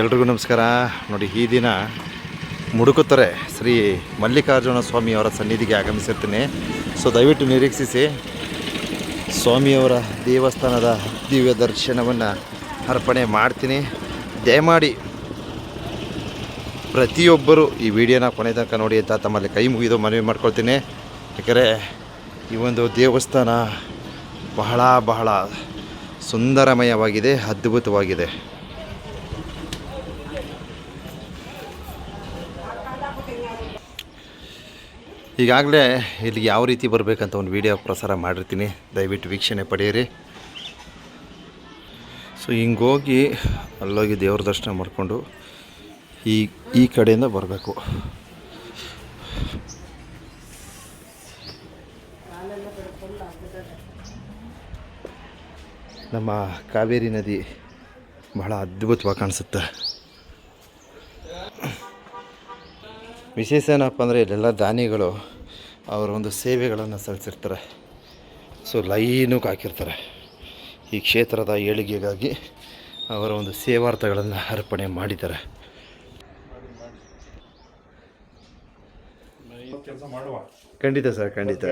ಎಲ್ರಿಗೂ ನಮಸ್ಕಾರ. ನೋಡಿ, ಈ ದಿನ ಮುಡುಕುತ್ತಾರೆ ಶ್ರೀ ಮಲ್ಲಿಕಾರ್ಜುನ ಸ್ವಾಮಿಯವರ ಸನ್ನಿಧಿಗೆ ಆಗಮಿಸಿರ್ತೀನಿ. ಸೊ ದಯವಿಟ್ಟು ನಿರೀಕ್ಷಿಸಿ. ಸ್ವಾಮಿಯವರ ದೇವಸ್ಥಾನದ ದಿವ್ಯ ದರ್ಶನವನ್ನು ಅರ್ಪಣೆ ಮಾಡ್ತೀನಿ. ದಯಮಾಡಿ ಪ್ರತಿಯೊಬ್ಬರು ಈ ವಿಡಿಯೋನ ಕೊನೆ ತನಕ ನೋಡಿ ಅಂತ ತಮ್ಮಲ್ಲಿ ಕೈ ಮುಗಿದು ಮನವಿ ಮಾಡ್ಕೊಳ್ತೀನಿ. ಯಾಕಂದರೆ ಈ ಒಂದು ದೇವಸ್ಥಾನ ಬಹಳ ಬಹಳ ಸುಂದರಮಯವಾಗಿದೆ, ಅದ್ಭುತವಾಗಿದೆ. ಈಗಾಗಲೇ ಇಲ್ಲಿಗೆ ಯಾವ ರೀತಿ ಬರಬೇಕಂತ ಒಂದು ವಿಡಿಯೋ ಪ್ರಸಾರ ಮಾಡಿರ್ತೀನಿ. ದಯವಿಟ್ಟು ವೀಕ್ಷಣೆ ಪಡೆಯಿರಿ. ಸೊ ಹಿಂಗೋಗಿ ಅಲ್ಲೋಗಿ ದೇವ್ರ ದರ್ಶನ ಮಾಡಿಕೊಂಡು ಈ ಈ ಕಡೆಯಿಂದ ಬರಬೇಕು. ನಮ್ಮ ಕಾವೇರಿ ನದಿ ಬಹಳ ಅದ್ಭುತವಾಗಿ ಕಾಣಿಸುತ್ತೆ. ವಿಶೇಷ ಏನಪ್ಪ ಅಂದರೆ ಇಲ್ಲೆಲ್ಲ ದಾನಿಗಳು ಅವರ ಒಂದು ಸೇವೆಗಳನ್ನು ಸಲ್ಲಿಸಿರ್ತಾರೆ. ಸೊ ಲೈನಿಗೆ ಹಾಕಿರ್ತಾರೆ. ಈ ಕ್ಷೇತ್ರದ ಏಳಿಗೆಗಾಗಿ ಅವರ ಒಂದು ಸೇವಾರ್ಥಗಳನ್ನು ಅರ್ಪಣೆ ಮಾಡಿದ್ದಾರೆ. ಖಂಡಿತ ಸರ್, ಖಂಡಿತ.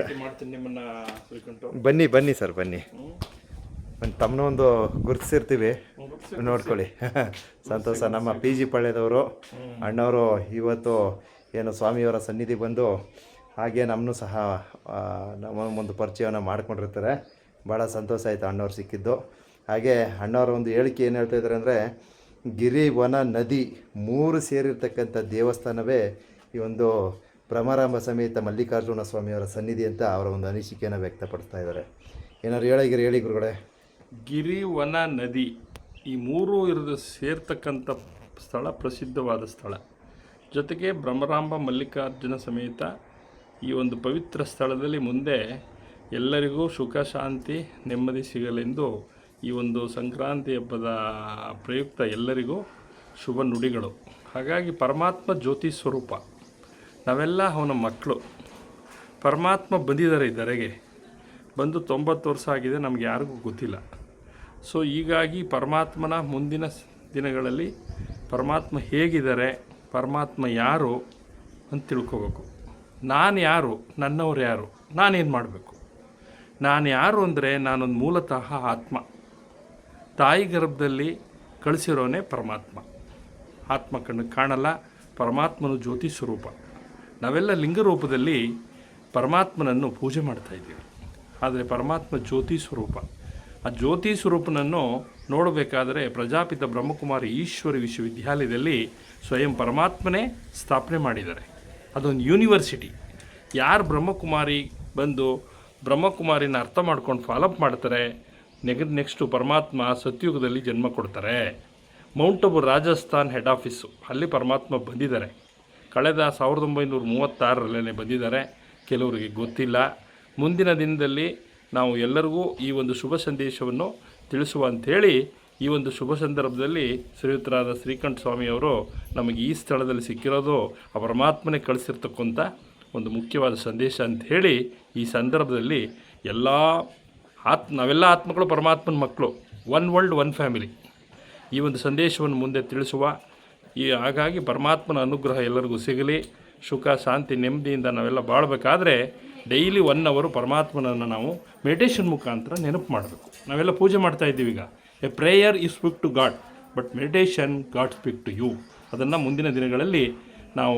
ಬನ್ನಿ ಬನ್ನಿ ಸರ್, ಬನ್ನಿ. ಒಂದು ತಮ್ಮನ ಒಂದು ಗುರುತಿಸಿರ್ತೀವಿ. ನೋಡ್ಕೊಳ್ಳಿ. ಸಂತೋಷ. ನಮ್ಮ ಪಿ ಜಿ ಪಳ್ಳೆದವರು ಅಣ್ಣವರು ಇವತ್ತು ಏನು ಸ್ವಾಮಿಯವರ ಸನ್ನಿಧಿ ಬಂದು ಹಾಗೆ ನಮ್ಮನ್ನು ಸಹ ನಮ್ಮ ಒಂದು ಪರಿಚಯವನ್ನು ಮಾಡ್ಕೊಂಡಿರ್ತಾರೆ. ಭಾಳ ಸಂತೋಷ ಆಯಿತು ಅಣ್ಣವ್ರು ಸಿಕ್ಕಿದ್ದು. ಹಾಗೆ ಅಣ್ಣವರ ಒಂದು ಹೇಳಿಕೆ ಏನು ಹೇಳ್ತಾ ಇದ್ದಾರೆ ಅಂದರೆ ಗಿರಿ ವನ ನದಿ ಮೂರು ಸೇರಿರ್ತಕ್ಕಂಥ ದೇವಸ್ಥಾನವೇ ಈ ಒಂದು ಭ್ರಮರಾಂಬ ಸಮೇತ ಮಲ್ಲಿಕಾರ್ಜುನ ಸ್ವಾಮಿಯವರ ಸನ್ನಿಧಿ ಅಂತ ಅವರ ಒಂದು ಅನಿಸಿಕೆಯನ್ನು ವ್ಯಕ್ತಪಡಿಸ್ತಾ ಇದ್ದಾರೆ. ಏನಾದ್ರು ಹೇಳಿಗಿರಿ ಹೇಳಿ ಗುರುಗಳೇ. ಗಿರಿ ವನ ನದಿ ಈ ಮೂರು ಇರೋದು ಸೇರ್ತಕ್ಕಂಥ ಸ್ಥಳ, ಪ್ರಸಿದ್ಧವಾದ ಸ್ಥಳ. ಜೊತೆಗೆ ಬ್ರಹ್ಮರಾಂಬ ಮಲ್ಲಿಕಾರ್ಜುನ ಸಮೇತ ಈ ಒಂದು ಪವಿತ್ರ ಸ್ಥಳದಲ್ಲಿ ಮುಂದೆ ಎಲ್ಲರಿಗೂ ಸುಖ, ಶಾಂತಿ, ನೆಮ್ಮದಿ ಸಿಗಲೆಂದು ಈ ಒಂದು ಸಂಕ್ರಾಂತಿ ಹಬ್ಬದ ಪ್ರಯುಕ್ತ ಎಲ್ಲರಿಗೂ ಶುಭ ನುಡಿಗಳು. ಹಾಗಾಗಿ ಪರಮಾತ್ಮ ಜ್ಯೋತಿ ಸ್ವರೂಪ. ನಾವೆಲ್ಲ ಅವನ ಮಕ್ಕಳು. ಪರಮಾತ್ಮ ಬಂದಿದ್ದಾರೆ ಇದರೆಗೆ ಬಂದು ತೊಂಬತ್ತು ವರ್ಷ ಆಗಿದೆ, ನಮಗೆ ಯಾರಿಗೂ ಗೊತ್ತಿಲ್ಲ. ಸೊ ಹೀಗಾಗಿ ಪರಮಾತ್ಮನ ಮುಂದಿನ ದಿನಗಳಲ್ಲಿ ಪರಮಾತ್ಮ ಹೇಗಿದ್ದಾರೆ ಪರಮಾತ್ಮ ಯಾರು ಅಂತ ತಿಳ್ಕೋಬೇಕು. ನಾನು ಯಾರು, ನನ್ನವ್ರು ಯಾರು, ನಾನೇನು ಮಾಡಬೇಕು? ನಾನು ಯಾರು ಅಂದರೆ ನಾನೊಂದು ಮೂಲತಃ ಆತ್ಮ. ತಾಯಿ ಗರ್ಭದಲ್ಲಿ ಕಳಿಸಿರೋನೇ ಪರಮಾತ್ಮ. ಆತ್ಮ ಕಣ್ಣು ಕಾಣಲ್ಲ, ಪರಮಾತ್ಮನು ಜ್ಯೋತಿ ಸ್ವರೂಪ. ನಾವೆಲ್ಲ ಲಿಂಗರೂಪದಲ್ಲಿ ಪರಮಾತ್ಮನನ್ನು ಪೂಜೆ ಮಾಡ್ತಾ ಇದ್ದೀವಿ. ಆದರೆ ಪರಮಾತ್ಮ ಜ್ಯೋತಿ ಸ್ವರೂಪ. ಆ ಜ್ಯೋತಿ ಸ್ವರೂಪನನ್ನು ನೋಡಬೇಕಾದರೆ ಪ್ರಜಾಪಿತ ಬ್ರಹ್ಮಕುಮಾರಿ ಈಶ್ವರಿ ವಿಶ್ವವಿದ್ಯಾಲಯದಲ್ಲಿ ಸ್ವಯಂ ಪರಮಾತ್ಮನೇ ಸ್ಥಾಪನೆ ಮಾಡಿದ್ದಾರೆ. ಅದೊಂದು ಯೂನಿವರ್ಸಿಟಿ. ಯಾರು ಬ್ರಹ್ಮಕುಮಾರಿ ಬಂದು ಬ್ರಹ್ಮಕುಮಾರಿನ ಅರ್ಥ ಮಾಡ್ಕೊಂಡು ಫಾಲೋಅಪ್ ಮಾಡ್ತಾರೆ, ನೆಗ ನೆಕ್ಸ್ಟು ಪರಮಾತ್ಮ ಸತ್ಯುಗದಲ್ಲಿ ಜನ್ಮ ಕೊಡ್ತಾರೆ. Mount Abu Rajasthan head office ಅಲ್ಲಿ ಪರಮಾತ್ಮ ಬಂದಿದ್ದಾರೆ. ಕಳೆದ ಸಾವಿರದ ಒಂಬೈನೂರ ಮೂವತ್ತಾರರಲ್ಲೇ ಬಂದಿದ್ದಾರೆ. ಕೆಲವರಿಗೆ ಗೊತ್ತಿಲ್ಲ. ಮುಂದಿನ ದಿನದಲ್ಲಿ ನಾವು ಎಲ್ಲರಿಗೂ ಈ ಒಂದು ಶುಭ ಸಂದೇಶವನ್ನು ತಿಳಿಸುವ ಅಂಥೇಳಿ ಈ ಒಂದು ಶುಭ ಸಂದರ್ಭದಲ್ಲಿ ಶ್ರೀಯುತರಾದ ಶ್ರೀಕಂಠ ಸ್ವಾಮಿಯವರು ನಮಗೆ ಈ ಸ್ಥಳದಲ್ಲಿ ಸಿಕ್ಕಿರೋದು ಆ ಪರಮಾತ್ಮನೇ ಕಳಿಸಿರ್ತಕ್ಕಂಥ ಒಂದು ಮುಖ್ಯವಾದ ಸಂದೇಶ ಅಂತ ಹೇಳಿ ಈ ಸಂದರ್ಭದಲ್ಲಿ ಎಲ್ಲ ಆತ್, ನಾವೆಲ್ಲ ಆತ್ಮಗಳು ಪರಮಾತ್ಮನ ಮಕ್ಕಳು ಒನ್ ವರ್ಲ್ಡ್ ಒನ್ ಫ್ಯಾಮಿಲಿ ಈ ಒಂದು ಸಂದೇಶವನ್ನು ಮುಂದೆ ತಿಳಿಸುವ ಈ ಹಾಗಾಗಿ ಪರಮಾತ್ಮನ ಅನುಗ್ರಹ ಎಲ್ಲರಿಗೂ ಸಿಗಲಿ. ಸುಖ, ಶಾಂತಿ, ನೆಮ್ಮದಿಯಿಂದ ನಾವೆಲ್ಲ ಬಾಳಬೇಕಾದ್ರೆ ಡೈಲಿ ಒನ್ ಅವರು ಪರಮಾತ್ಮನನ್ನು ನಾವು ಮೆಡಿಟೇಷನ್ ಮುಖಾಂತರ ನೆನಪು ಮಾಡಬೇಕು. ನಾವೆಲ್ಲ ಪೂಜೆ ಮಾಡ್ತಾ ಇದ್ದೀವಿ ಈಗ a prayer is speak to God but meditation God speak to you ಅದನ್ನು ಮುಂದಿನ ದಿನಗಳಲ್ಲಿ ನಾವು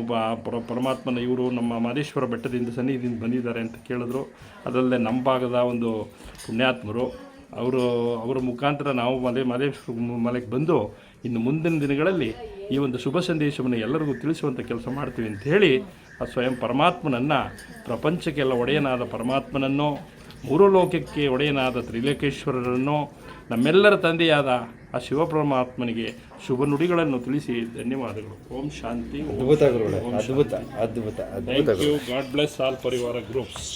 ಪರಮಾತ್ಮನ ಇವರು ನಮ್ಮ ಮಹದೇಶ್ವರ ಬೆಟ್ಟದಿಂದ, ಸನ್ನಿಧಿಯಿಂದ ಬಂದಿದ್ದಾರೆ ಅಂತ ಕೇಳಿದ್ರು. ಅದರಲ್ಲೇ ನಮ್ಮ ಭಾಗದ ಒಂದು ಪುಣ್ಯಾತ್ಮರು, ಅವರು, ಅವರ ಮುಖಾಂತರ ನಾವು ಮಲೆ ಮಹದೇಶ್ವರ ಮಲೆಗೆ ಬಂದು ಇನ್ನು ಮುಂದಿನ ದಿನಗಳಲ್ಲಿ ಈ ಒಂದು ಶುಭ ಸಂದೇಶವನ್ನು ಎಲ್ಲರಿಗೂ ತಿಳಿಸುವಂಥ ಕೆಲಸ ಮಾಡ್ತೀವಿ ಅಂತ ಹೇಳಿ ಆ ಸ್ವಯಂ ಪರಮಾತ್ಮನನ್ನು ಪ್ರಪಂಚಕ್ಕೆಲ್ಲ ಒಡೆಯನಾದ ಪರಮಾತ್ಮನನ್ನು ಮೂರು ಲೋಕಕ್ಕೆ ಒಡೆಯನಾದ ತ್ರಿಲೋಕೇಶ್ವರರನ್ನು ನಮ್ಮೆಲ್ಲರ ತಂದೆಯಾದ ಆ ಶಿವಪರಮಾತ್ಮನಿಗೆ ಶುಭ ನುಡಿಗಳನ್ನು ತಿಳಿಸಿ ಧನ್ಯವಾದಗಳು. ಓಂ ಶಾಂತಿ ಅದ್ಭುತ ಅದ್ಭುತ ಅದ್ಭುತ ಅದ್ಭುತ thank you God bless all ಪರಿವಾರ ಗ್ರೂಪ್ಸ್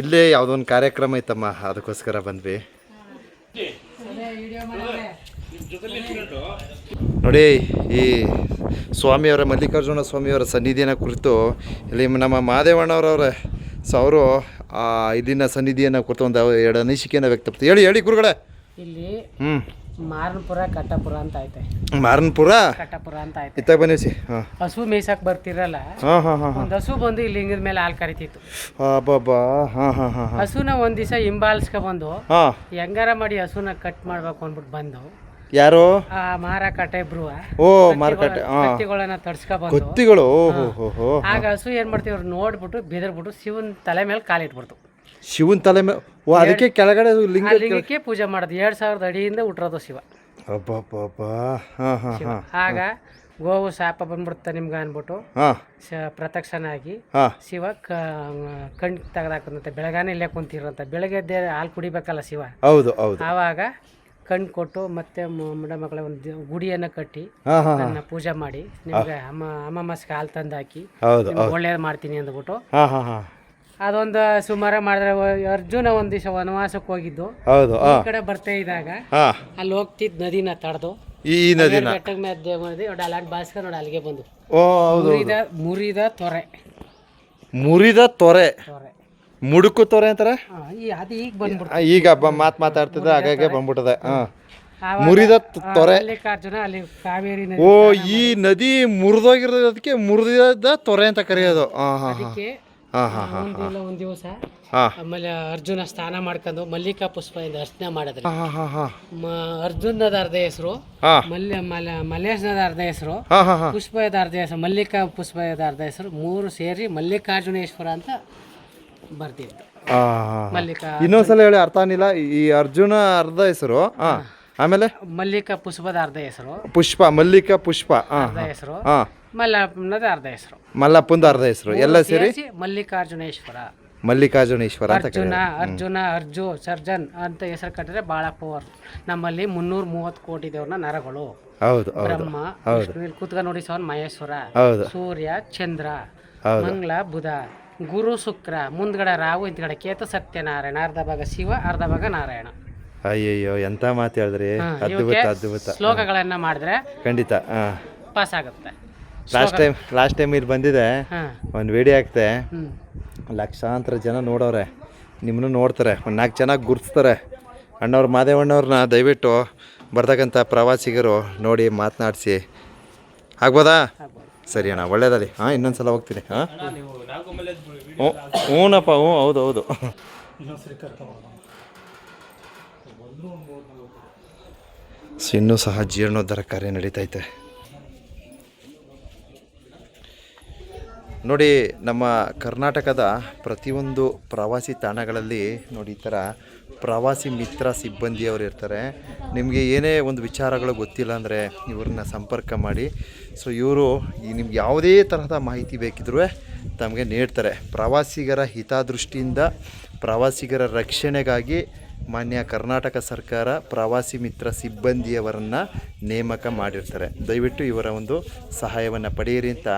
ಇಲ್ಲೇ ಯಾವುದೋ ಒಂದು ಕಾರ್ಯಕ್ರಮ ಐತಮ್ಮ ಅದಕ್ಕೋಸ್ಕರ ಬಂದ್ವಿ. ನೋಡಿ ಈ ಸ್ವಾಮಿಯವರ ಮಲ್ಲಿಕಾರ್ಜುನ ಸ್ವಾಮಿಯವರ ಸನ್ನಿಧಿಯನ್ನು ಕುರಿತು ಇಲ್ಲಿ ನಮ್ಮ ಮಹಾದೇವಣ್ಣವ್ರವ್ರೆ ಸೊ ಅವರು ಇಲ್ಲಿನ ಸನ್ನಿಧಿಯನ್ನು ಕುರಿತು ಒಂದು ಎರಡು ಅನಿಸಿಕೆಯನ್ನು ವ್ಯಕ್ತಪಡಿಸಿ ಹೇಳಿ ಹೇಳಿ ಗುರುಗಳೇ. ಇಲ್ಲಿ ಹ್ಞೂ ಮಾರನಪುರ ಕಟ್ಟಪುರ ಅಂತ ಐತೆ. ಮಾರನ್ಪುರ? ಕಟ್ಟಪುರ ಅಂತ ಐತೆ. ಇತ್ತಾಗ ಬನ್ನಿಸಿ ಹಸು ಮೇಯ್ಸಕ್ ಬರ್ತಿರಲ್ಲ? ಹಾಂ ಹಾಂ ಹಾಂ ಹಸು ಬಂದು ಇಲ್ಲಿ ಹಿಂಗದ ಮೇಲೆ ಹಾಲು ಕರಿತಿತ್ತು. ಬಾಬಾ ಹಾಂ ಹಾಂ ಹಾಂ ಹಾಂ. ಹಸುನ ಒಂದ್ ದಿವಸ ಹಿಂಬಾಲಿಸ್ಕೊ ಬಂದು ಹೆಂಗಾರ ಮಾಡಿ ಹಸುನ ಕಟ್ ಮಾಡ್ಬೇಕು ಅಂದ್ಬಿಟ್ಟು ಬಂದು ಯಾರು? ಆ ಮಾರ ಕಟ್ಟ ಇಬ್ರು ಓ ಮಾರುಕಟ್ಟೆ ಕತ್ತಿಗಳನ್ನ ಕೊತ್ತಿಗಳು ಓಹೋ ಆಗ ಹಸು ಏನ್ ಮಾಡ್ತೀವಿ ಅವ್ರು ನೋಡ್ಬಿಟ್ಟು ಬೆದರ್ಬಿಟ್ಟು ಶಿವನ್ ತಲೆ ಮೇಲೆ ಕಾಲಿಟ್ಬಿಡ್ತು. ಶಿವನ್ ತಲೆ ಮೇಲೆ ಓ ಅದಕ್ಕೆ ಕೆಳಗಡೆ ಲಿಂಗ ಲಿಂಗಕ್ಕೆ ಪೂಜೆ ಮಾಡೋದು ಎರಡ್ ಸಾವಿರದ ಅಡಿಯಿಂದ ಹುಟ್ಟಿರೋದು ಶಿವ. ಆಗ ಗೋವು ಶಾಪ ಬಂದ್ಬಿಡುತ್ತೆ ನಿಮ್ಗೆ ಅನ್ಬಿಟ್ಟು ಪ್ರತ್ಯಕ್ಷನಾಗಿ ಶಿವ ಕಣ್ ತೆಗೆದಾಕಂತೆ ಬೆಳಗಾನೆ ಇಲ್ಲೇ ಕುಂತಿರಂತ ಬೆಳಗ್ಗೆ ಹಾಲು ಕುಡಿಬೇಕಲ್ಲ ಶಿವ. ಹೌದು ಹೌದು. ಆವಾಗ ಕಣ್ಣು ಕೊಟ್ಟು ಮತ್ತೆ ಮಡಮಗಳ ಮಕ್ಕಳ ಒಂದು ಗುಡಿಯನ್ನ ಕಟ್ಟಿ ನನ್ನ ಪೂಜೆ ಮಾಡಿ. ನಿಮ್ಗೆ ಅಮ್ಮ ಅಮ್ಮಮ್ಮಸ್ಗೆ ಹಾಲು ತಂದು ಹಾಕಿ ನಿಮ್ಗೆ ಒಳ್ಳೇದು ಮಾಡ್ತೀನಿ ಅಂದ್ಬಿಟ್ಟು. ಅದೊಂದು ಸುಮಾರು ಮಾಡಿದ್ರೆ ಅರ್ಜುನ ಒಂದ್ ದಿವಸ ವನವಾಸಕ್ಕೆ ಹೋಗಿದ್ದು. ಹೌದು ಈ ಕಡೆ ಬರ್ತಾ ಇದ್ದಾಗ ಅಲ್ಲಿ ಹೋಗ್ತಿದ್ ನದಿನ ತಡೆದು. ಈ ನದಿನ? ಬೆಟ್ಟದ ಮೇಲೆ ನೋಡಿ ಅಲ್ಲಿ ಬಾಸ್ಕೊಂಡು ನೋಡಿ ಅಲ್ಲಿಗೆ ಬಂದು. ಮುರಿದ ಮುರಿದ ತೊರೆ. ಮುರಿದ ತೊರೆ. ತೊರೆ. ಮುಡುಕು ತೊರೆ ಅಂತಾರೆ ಅದು ಈಗ ಮಾತ್ ಆ, ಈಗ ಬ ಮಾತು ಮಾತಾಡ್ತಿದ್ದೆ ಹಾಗಾಗಿ ಬಂದ್ಬಿಟ್ಟದೆ ಹಾಂ. ಮುರಿದ ತ- ತೊರೆ. ಮಲ್ಲಿಕಾರ್ಜುನ ಅಲ್ಲಿ ಕಾವೇರಿ ನದಿ ಓ ಈ ನದಿ ಮುರಿದೋಗಿರೋದಕ್ಕೆ ಮುರಿದ ತೊರೆ ಅಂತ ಕರೆಯೋದು. ಒಂದ್ ಹಾಂ ಹಾಂ. ಅದಕ್ಕೆ ಹಾಂ ಹಾಂ ಹಾಂ ಮುಂದಿನ ಒಂದು ದಿವಸ ಹಾಂ. ಆಮೇಲೆ ಅರ್ಜುನ ಸ್ನಾನ ಮಾಡ್ಕೊಂಡು ಮಲ್ಲಿಕಾ ಪುಷ್ಪದಿಂದ ಅರ್ಚನೆ ಮಾಡಿದ್ರೆ. ಹಾ ಹಾ ಹಾ ಅರ್ಜುನದ ಅರ್ಧ ಹೆಸರು ಹಾಂ. ಮಲ್ಯ ಮಲ ಮಲ್ಲೇಶನದ ಅರ್ಧ ಹೆಸರು ಹಾ ಹಾಂ ಹಾಂ. ಪುಷ್ಪದ ಅರ್ಧ ಹೆಸರು ಮಲ್ಲಿಕಾ ಪುಷ್ಪದ ಅರ್ಧ ಹೆಸರು ಮೂರು ಸೇರಿ ಮಲ್ಲಿಕಾರ್ಜುನೇಶ್ವರ ಅಂತ ಬರ್ತಿತ್ತು ಮಲ್ಲಿಕ ಇನ್ನೊಂದ್ಸಲ ಹೇಳಿ ಅರ್ಥ ಆಗಿಲ್ಲ ಈ ಅರ್ಜುನ ಅರ್ಧ ಹೆಸರು ಆ ಆಮೇಲೆ? ಮಲ್ಲಿಕ ಪುಷ್ಪದ ಅರ್ಧ ಹೆಸರು. ಪುಷ್ಪ ಮಲ್ಲಿಕ ಪುಷ್ಪ ಹಾಂ ಅರ್ಧ ಹೆಸರು. ಹಾಂ. ಮಲ್ಲಪ್ಪನದ ಅರ್ಧ ಹೆಸರು. ಮಲ್ಲಪ್ಪಂದು ಅರ್ಧ ಹೆಸರು. ಎಲ್ಲ ಸೇರಿ? ಸೇರಿಸಿ ಮಲ್ಲಿಕಾರ್ಜುನೇಶ್ವರ. ಮಲ್ಲಿಕಾರ್ಜುನೇಶ್ವರ ಅಂತ ಅರ್ಜುನ ಅರ್ಜುನ ಅರ್ಜು ಸರ್ಜನ್ ಅಂತ ಹೆಸರು ಕಟ್ಟಿದ್ರೆ ಬಹಳ ಪವರ್. ನಮ್ಮಲ್ಲಿ ಮುನ್ನೂರ ಮೂವತ್ತು ಕೋಟಿ ದೇವ್ರನ್ನ ನರಗಳು. ಹೌದು ಹೌದು ಬ್ರಹ್ಮ ವಿಷ್ಣು ಇಲ್ಲಿ ಕೂತ್ಕೊಂಡು ನೋಡಿ ಸವನ್ ಮಹೇಶ್ವರ. ಹೌದು. ಸೂರ್ಯ ಚಂದ್ರ. ಮಂಗಳ ಬುಧ. ಗುರು ಶುಕ್ರ. ಮುಂದ್ಗಡೆ ರಾಹು ಹಿಂದ್ಗಡೆ ಕೇತು ಸತ್ಯನಾರಾಯಣ ಅರ್ಧ ಭಾಗ ಶಿವ ಅರ್ಧ ಭಾಗ ನಾರಾಯಣ. ಅಯ್ಯಯ್ಯೋ ಎಂತ ಮಾತು ಹೇಳಿದ್ರಿ? ಅದ್ಭುತ ಅದ್ಭುತ. ಶ್ಲೋಕಗಳನ್ನ ಮಾಡಿದ್ರೆ ಖಂಡಿತ ಪಾಸ್ ಆಗುತ್ತೆ. ಲಾಸ್ಟ್ ಟೈಮ್ ಲಾಸ್ಟ್ ಟೈಮ್ ಇಲ್ಲಿ ಬಂದಿದೆ. ಒಂದು ವಿಡಿಯೋ ಹಾಕ್ತೆ. ಲಕ್ಷಾಂತರ ಜನ ನೋಡೋರೆ ನಿಮ್ಮನ್ನು ನೋಡ್ತಾರೆ. ಒಂದು ನಾಲ್ಕು ಜನ ಗುರ್ತಿಸ್ತಾರೆ ಅಣ್ಣವ್ರು ಮಾದೇವಣ್ಣವ್ರನ್ನ ದಯವಿಟ್ಟು ಬರ್ತಕ್ಕಂಥ ಪ್ರವಾಸಿಗರು ನೋಡಿ ಮಾತನಾಡಿಸಿ. ಆಗ್ಬೋದಾ. ಸರಿ ಅಣ್ಣ ಒಳ್ಳೇದಲ್ಲಿ ಹಾಂ ಇನ್ನೊಂದು ಸಲ ಹೋಗ್ತೀನಿ. ಹಾಂ? ಹ್ಞೂ ಹ್ಞೂನಪ್ಪ ಹ್ಞೂ ಹೌದು ಹೌದು. ಸೊ ಇನ್ನೂ ಸಹ ಜೀರ್ಣೋದ್ಧಾರ ಕಾರ್ಯ ನಡೀತೈತೆ. ನೋಡಿ ನಮ್ಮ ಕರ್ನಾಟಕದ ಪ್ರತಿಯೊಂದು ಪ್ರವಾಸಿ ತಾಣಗಳಲ್ಲಿ ನೋಡಿ ಈ ಥರ ಪ್ರವಾಸಿ ಮಿತ್ರ ಸಿಬ್ಬಂದಿಯವರು ಇರ್ತಾರೆ. ನಿಮಗೆ ಏನೇ ಒಂದು ವಿಚಾರಗಳು ಗೊತ್ತಿಲ್ಲ ಅಂದರೆ ಇವ್ರನ್ನ ಸಂಪರ್ಕ ಮಾಡಿ. ಸೊ ಇವರು ಈ ನಿಮ್ಗೆ ಯಾವುದೇ ತರಹದ ಮಾಹಿತಿ ಬೇಕಿದ್ರೂ ತಮಗೆ ನೀಡ್ತಾರೆ. ಪ್ರವಾಸಿಗರ ಹಿತದೃಷ್ಟಿಯಿಂದ, ಪ್ರವಾಸಿಗರ ರಕ್ಷಣೆಗಾಗಿ ಮಾನ್ಯ ಕರ್ನಾಟಕ ಸರ್ಕಾರ ಪ್ರವಾಸಿ ಮಿತ್ರ ಸಿಬ್ಬಂದಿಯವರನ್ನು ನೇಮಕ ಮಾಡಿರ್ತಾರೆ. ದಯವಿಟ್ಟು ಇವರ ಒಂದು ಸಹಾಯವನ್ನು ಪಡೆಯಿರಿ ಅಂತ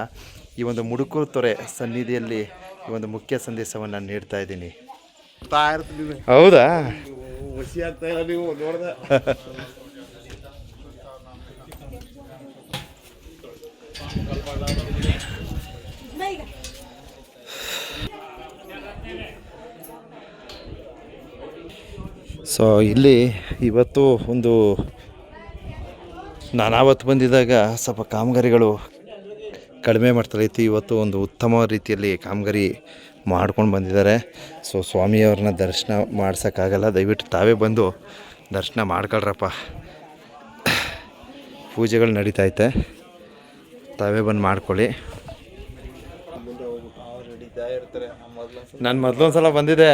ಈ ಒಂದು ಮುಡುಕೂರು ತೊರೆ ಸನ್ನಿಧಿಯಲ್ಲಿ ಈ ಒಂದು ಮುಖ್ಯ ಸಂದೇಶವನ್ನು ನೀಡ್ತಾ ಇದ್ದೀನಿ. ಹೌದಾ? ಸೊ ಇಲ್ಲಿ ಇವತ್ತು ಒಂದು ನಾನಾವತ್ತು ಬಂದಿದ್ದಾಗ ಸ್ವಲ್ಪ ಕಾಮಗಾರಿಗಳು ಕಡಿಮೆ ಮಾಡ್ತಾರೈತಿ ಇವತ್ತು ಒಂದು ಉತ್ತಮ ರೀತಿಯಲ್ಲಿ ಕಾಮಗಾರಿ ಮಾಡ್ಕೊಂಡು ಬಂದಿದ್ದಾರೆ. ಸೊ ಸ್ವಾಮಿಯವ್ರನ್ನ ದರ್ಶನ ಮಾಡ್ಸೋಕ್ಕಾಗಲ್ಲ. ದಯವಿಟ್ಟು ತಾವೇ ಬಂದು ದರ್ಶನ ಮಾಡ್ಕೊಳ್ರಪ್ಪ. ಪೂಜೆಗಳು ನಡೀತೈತೆ ತಾವೇ ಬಂದು ಮಾಡ್ಕೊಳ್ಳಿ. ನಾನು ಮೊದಲೊಂದು ಸಲ ಬಂದಿದ್ದೆ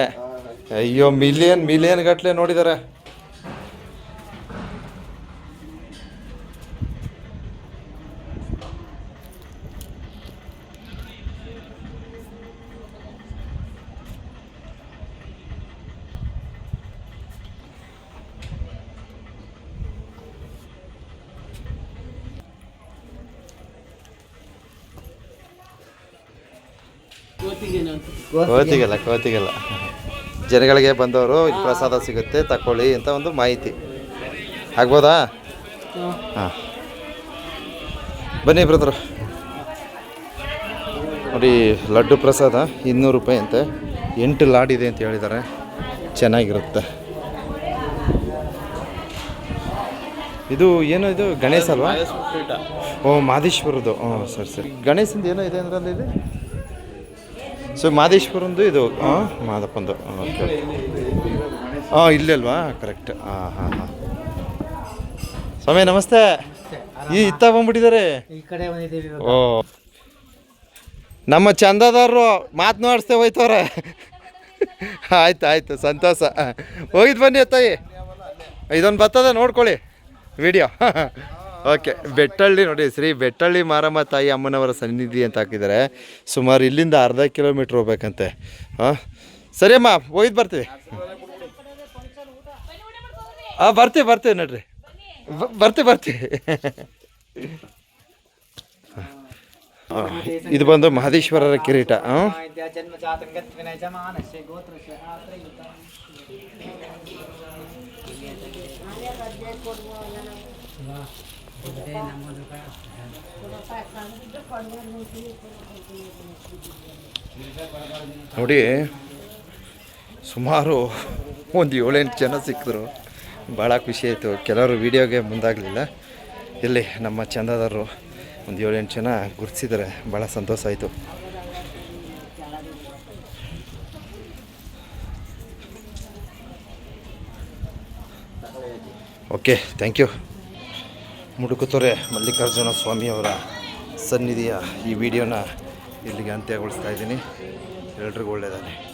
ಅಯ್ಯೋ ಮಿಲಿಯನ್ ಮಿಲಿಯನ್ ಗಟ್ಟಲೆ ನೋಡಿದ್ದಾರೆ ಕೋತಿಗೆಲ್ಲ ಕೋತಿಗೆಲ್ಲ. ಜನಗಳಿಗೆ ಬಂದವರು ಇಲ್ಲಿ ಪ್ರಸಾದ ಸಿಗುತ್ತೆ ತಕೊಳ್ಳಿ ಅಂತ ಒಂದು ಮಾಹಿತಿ. ಆಗ್ಬೋದಾ? ಹಾಂ. ಬನ್ನಿ ಬ್ರದರು. ನೋಡಿ ಲಡ್ಡು ಪ್ರಸಾದ ಇನ್ನೂರು ರೂಪಾಯಿ ಅಂತೆ. ಎಂಟು ಲಾಡ್ ಇದೆ ಅಂತ ಹೇಳಿದ್ದಾರೆ. ಚೆನ್ನಾಗಿರುತ್ತೆ. ಇದು ಏನೋ ಇದು? ಗಣೇಶ ಅಲ್ವಾ? ಓ ಮಾದೇಶ್ವರದ್ದು. ಹ್ಞೂ ಸರಿ ಸರಿ. ಗಣೇಶಂದು ಏನೋ ಇದೆ ಅಂದ್ರೆ ಇದೆ ಸೊ ಮಾದೇಶ್ವರಂದು ಇದು ಹಾಂ ಮಾದಪ್ಪಂದು. ಓಕೆ ಹಾಂ ಇಲ್ಲಲ್ವಾ ಕರೆಕ್ಟ್ ಹಾಂ ಹಾಂ ಹಾಂ. ಸ್ವಾಮಿ ನಮಸ್ತೆ. ಈ ಇತ್ತ ಬಂದ್ಬಿಟ್ಟಿದ್ದಾರೆ. ಓ. ನಮ್ಮ ಚಂದದವರು ಮಾತನಾಡಿಸ್ತೇ ಹೋಯ್ತವ್ರೆ. ಆಯ್ತು ಆಯ್ತು ಸಂತೋಷ. ಹೋಗಿದ್ದು ಬನ್ನಿ ತಾಯಿ ಇದೊಂದು ಬರ್ತದೆ ನೋಡ್ಕೊಳ್ಳಿ. ವಿಡಿಯೋ ಓಕೆ, ಬೆಟ್ಟಳ್ಳಿ ನೋಡಿ, ಶ್ರೀ ಬೆಟ್ಟಳ್ಳಿ ಮಾರಮ್ಮ ತಾಯಿ ಅಮ್ಮನವರ ಸನ್ನಿಧಿ ಅಂತ ಹಾಕಿದ್ದಾರೆ. ಸುಮಾರು ಇಲ್ಲಿಂದ ಅರ್ಧ ಕಿಲೋಮೀಟ್ರ್ ಹೋಗ್ಬೇಕಂತೆ. ಹಾಂ? ಸರಿ ಅಮ್ಮ ಹೋಗಿದ್ದು ಬರ್ತೀವಿ. ಹಾಂ ಬರ್ತೀವಿ ಬರ್ತೀವಿ ನೋಡ್ರಿ. ಬರ್ತೀವಿ ಬರ್ತೀವಿ. ಇದು ಬಂದು ಮಹದೇಶ್ವರರ ಕಿರೀಟ ಹಾಂ ನೋಡಿ, ಸುಮಾರು ಒಂದು ಏಳೆಂಟು ಜನ ಸಿಕ್ಕಿದ್ರು. ಭಾಳ ಖುಷಿ ಆಯಿತು. ಕೆಲವರು ವೀಡಿಯೋಗೆ ಮುಂದಾಗಲಿಲ್ಲ. ಇಲ್ಲಿ ನಮ್ಮ ಚಂದದಾರರು ಒಂದು ಏಳೆಂಟು ಜನ ಗುರ್ತಿಸಿದರೆ ಭಾಳ ಸಂತೋಷ ಆಯಿತು. Okay, thank you. Mudukuthore Mallikarjuna ಸ್ವಾಮಿಯವರ ಸನ್ನಿಧಿಯ ಈ ವಿಡಿಯೋನ ಇಲ್ಲಿಗೆ ಅಂತ್ಯಗೊಳಿಸ್ತಾ ಇದ್ದೀನಿ. ಎಲ್ರಿಗೂ ಒಳ್ಳೆಯದಾಗಲಿ.